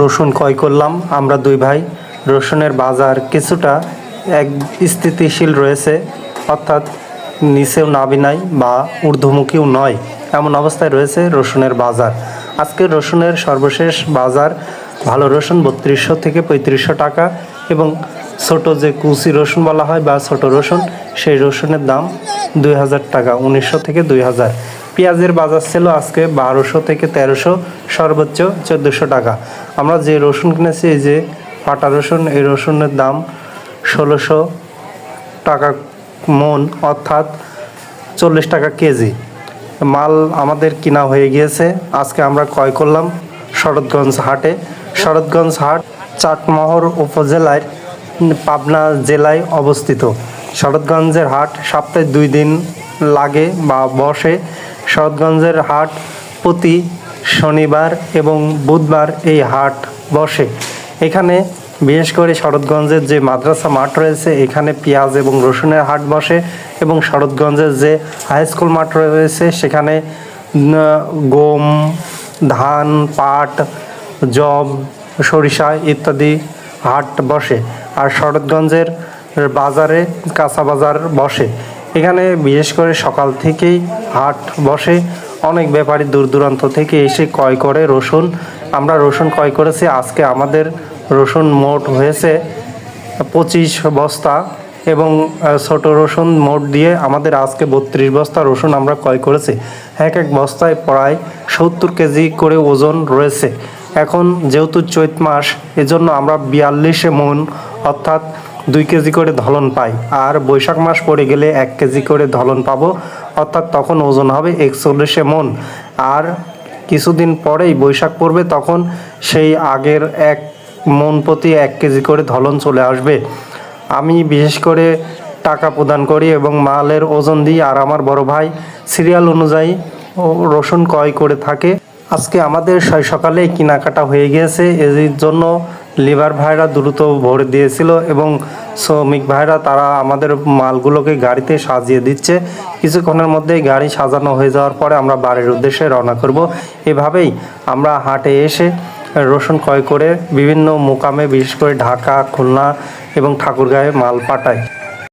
রসুন ক্রয় করলাম আমরা দুই ভাই। রসুনের বাজার কিছুটা এক স্থিতিশীল রয়েছে, অর্থাৎ নিচেও নাবি নাই বা ঊর্ধ্বমুখীও নয়, এমন অবস্থায় রয়েছে রসুনের বাজার। আজকে রসুনের সর্বশেষ বাজার ভালো রসুন বত্রিশশো থেকে পঁয়ত্রিশশো টাকা এবং ছোট যে কুচি রসুন বলা হয় বা ছোট রসুন, সেই রসুনের দাম দুই হাজার টাকা, উনিশশো থেকে দুই হাজার। পেঁয়াজের বাজার ছিল আজকে বারোশো থেকে তেরোশো, সর্বোচ্চ চোদ্দোশো টাকা। আমরা যে রসুন কিনেছি, এই যে পাটা রসুন, এই রসুনের দাম ষোলোশো টাকা মন, অর্থাৎ চল্লিশ টাকা কেজি। মাল আমাদের কিনা হয়ে গিয়েছে। আজকে আমরা ক্রয় করলাম শরৎগঞ্জ হাটে। শরৎগঞ্জ হাট চাটমোহর উপজেলায় পাবনা জেলায় অবস্থিত। শরৎগঞ্জের হাট সপ্তাহে দুই দিন লাগে বা বসে। শরৎগঞ্জের হাট প্রতি শনিবার এবং বুধবার এই হাট বসে। এখানে বিশেষ করে শরৎগঞ্জের যে মাদ্রাসা মাঠ রয়েছে, এখানে পেঁয়াজ এবং রসুনের হাট বসে এবং শরৎগঞ্জের যে হাই স্কুল মাঠ রয়েছে, সেখানে গম, ধান, পাট, জব, সরিষা ইত্যাদি হাট বসে। আর শরৎগঞ্জের বাজারে, কাঁচা বাজার বসে। এখানে বিশেষ করে সকাল থেকেই হাট বসে, অনেক ব্যাপারী দূর দূরান্ত থেকে এসে ক্রয় করে রসুন। আমরা রসুন ক্রয় করেছি, আজকে আমাদের রসুন মোট হয়েছে পঁচিশ বস্তা এবং ছোট রসুন মোট দিয়ে আমাদের আজকে বত্রিশ বস্তা রসুন আমরা ক্রয় করেছি। এক এক বস্তায় প্রায় সত্তর কেজি করে ওজন রয়েছে। এখন যেহেতু চৈত মাস, এজন্য আমরা বিয়াল্লিশে মন, অর্থাৎ দুই কেজি করে ধলন পাই। আর বৈশাখ মাস পড়ে গেলে এক কেজি করে ধলন পাবো। অর্থাৎ তখন ওজন হবে একচল্লিশে মন। আর কিছুদিন পরেই বৈশাখ পড়বে, তখন সেই আগের এক মন প্রতি এক কেজি করে ধলন চলে আসবে। আমি বিশেষ করে টাকা প্রদান করি এবং মালের ওজন দিই। আর আমার বড় ভাই সিরিয়াল অনুযায়ী রসুন ক্রয় করে থাকে। আজকে আমাদের সকালে কেনাকাটা হয়ে গিয়েছে। এর জন্য লিভার ভাইরা দ্রুত ভরে দিয়েছিল এবং শ্রমিক ভাইরা তারা আমাদের মালগুলোকে গাড়িতে সাজিয়ে দিচ্ছে। কিছুক্ষণের মধ্যেই গাড়ি সাজানো হয়ে যাওয়ার পরে আমরা বাড়ির উদ্দেশ্যে রওনা করব। এভাবেই আমরা হাটে এসে রসুন ক্রয় করে বিভিন্ন মোকামে বিশেষ করে ঢাকা, খুলনা এবং ঠাকুরগাঁয়ে মাল পাঠাই।